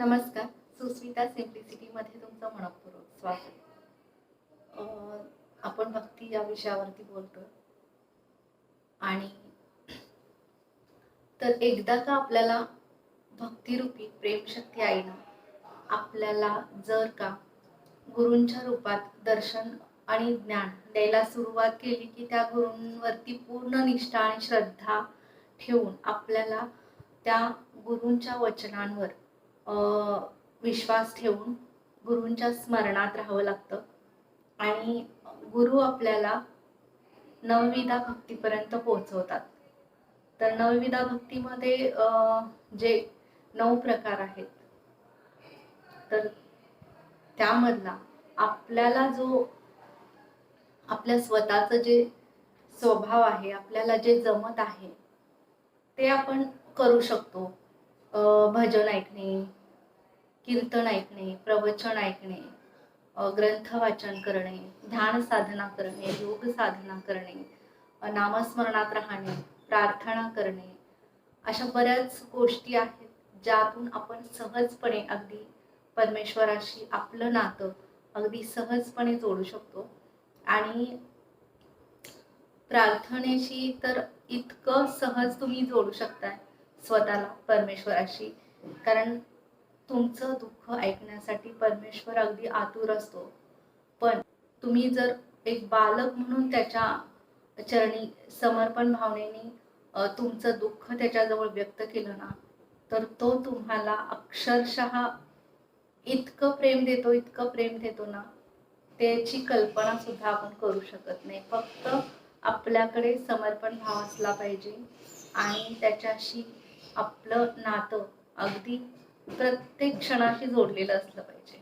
नमस्कार सुस्मिता सिम्प्लिसिटीमध्ये तुमचं मनपूर्वक स्वागत. आपण भक्ती या विषयावरती बोलतो आणि तर एकदा का आपल्याला भक्तिरूपी प्रेमशक्ती आईनं आपल्याला जर का गुरूंच्या रूपात दर्शन आणि ज्ञान द्यायला सुरुवात केली की त्या गुरूंवरती पूर्ण निष्ठा आणि श्रद्धा ठेवून आपल्याला त्या गुरूंच्या वचनांवर विश्वास ठेवून गुरूंच्या स्मरणात राहावं लागतं. आणि गुरु आपल्याला नवविधा भक्तीपर्यंत पोहोचवतात. तर नवविधा भक्तीमध्ये जे नऊ प्रकार आहेत तर त्यामधला आपल्याला जो आपल्या स्वतःचं जे स्वभाव आहे आपल्याला जे जमत आहे ते आपण करू शकतो. भजन ऐकणे कीर्तन ऐकणे प्रवचन ऐकणे ग्रंथ वाचन करणे ध्यान साधना करणे योग साधना करणे नामस्मरणात राहणे प्रार्थना करणे अशा बऱ्याच गोष्टी आहेत ज्यातून आपण सहजपणे अगदी परमेश्वराशी आपलं नातं अगदी सहजपणे जोडू शकतो. आणि प्रार्थनेशी तर इतकं सहज तुम्ही जोडू शकताय स्वतःला परमेश्वराशी. कारण तुमचं दुःख ऐकण्यासाठी परमेश्वर अगदी आतुर असतो. पण तुम्ही जर एक बालक म्हणून त्याच्या चरणी समर्पण भावनेने तुमचं दुःख त्याच्याजवळ व्यक्त केलं ना तर तो तुम्हाला अक्षरशः इतकं प्रेम देतो इतकं प्रेम देतो ना त्याची कल्पना सुद्धा आपण करू शकत नाही. फक्त आपल्याकडे समर्पण भाव असला पाहिजे आणि त्याच्याशी आपलं नातं अगदी प्रत्येक क्षणाशी जोडलेलं असलं पाहिजे.